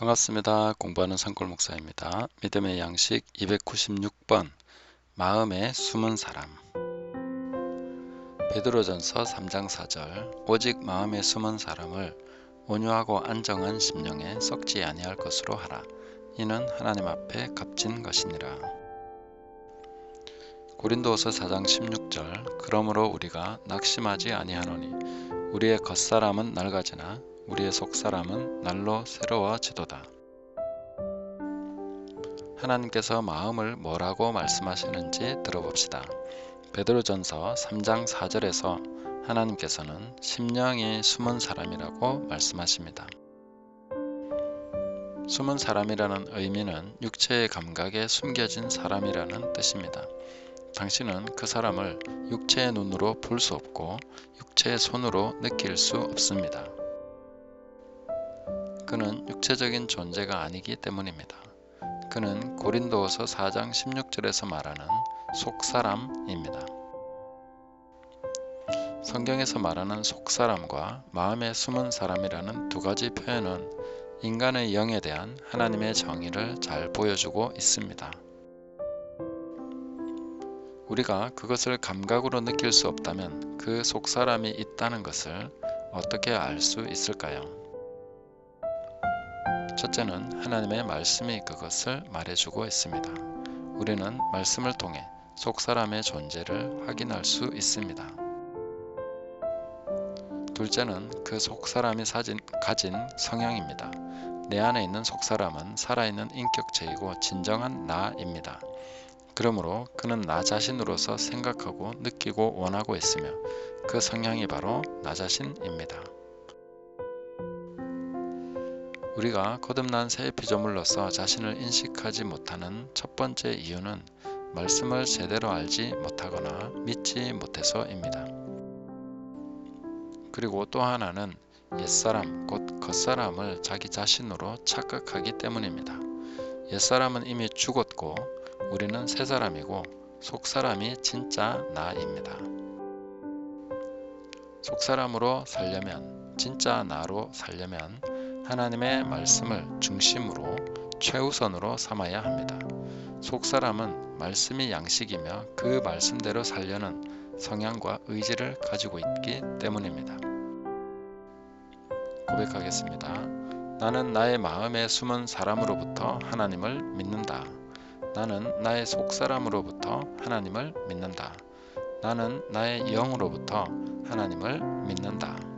반갑습니다. 공부하는 산골 목사입니다. 믿음의 양식 296번 마음의 숨은 사람 베드로전서 3장 4절 오직 마음의 숨은 사람을 온유하고 안정한 심령에 썩지 아니할 것으로 하라. 이는 하나님 앞에 값진 것이니라. 고린도서 4장 16절 그러므로 우리가 낙심하지 아니하노니 우리의 겉사람은 낡아지나 우리의 속 사람은 날로 새로워지도다. 하나님께서 마음을 뭐라고 말씀하시는지 들어봅시다. 베드로전서 3장 4절에서 하나님께서는 심령이 숨은 사람이라고 말씀하십니다. 숨은 사람이라는 의미는 육체의 감각에 숨겨진 사람이라는 뜻입니다. 당신은 그 사람을 육체의 눈으로 볼 수 없고 육체의 손으로 느낄 수 없습니다. 그는 육체적인 존재가 아니기 때문입니다. 그는 고린도서 4장 16절에서 말하는 속사람입니다. 성경에서 말하는 속사람과 마음에 숨은 사람이라는 두 가지 표현은 인간의 영에 대한 하나님의 정의를 잘 보여주고 있습니다. 우리가 그것을 감각으로 느낄 수 없다면 그 속사람이 있다는 것을 어떻게 알 수 있을까요? 첫째는 하나님의 말씀이 그것을 말해주고 있습니다. 우리는 말씀을 통해 속 사람의 존재를 확인할 수 있습니다. 둘째는 그 속 사람이 사진, 가진 성향입니다. 내 안에 있는 속 사람은 살아있는 인격체이고 진정한 나입니다. 그러므로 그는 나 자신으로서 생각하고 느끼고 원하고 있으며 그 성향이 바로 나 자신입니다. 우리가 거듭난 새 피조물로서 자신을 인식하지 못하는 첫 번째 이유는 말씀을 제대로 알지 못하거나 믿지 못해서입니다. 그리고 또 하나는 옛사람, 곧 겉사람을 자기 자신으로 착각하기 때문입니다. 옛사람은 이미 죽었고 우리는 새 사람이고 속사람이 진짜 나입니다. 속사람으로 살려면, 진짜 나로 살려면 하나님의 말씀을 중심으로 최우선으로 삼아야 합니다. 속사람은 말씀이 양식이며 그 말씀대로 살려는 성향과 의지를 가지고 있기 때문입니다. 고백하겠습니다. 나는 나의 마음에 숨은 사람으로부터 하나님을 믿는다. 나는 나의 속사람으로부터 하나님을 믿는다. 나는 나의 영으로부터 하나님을 믿는다.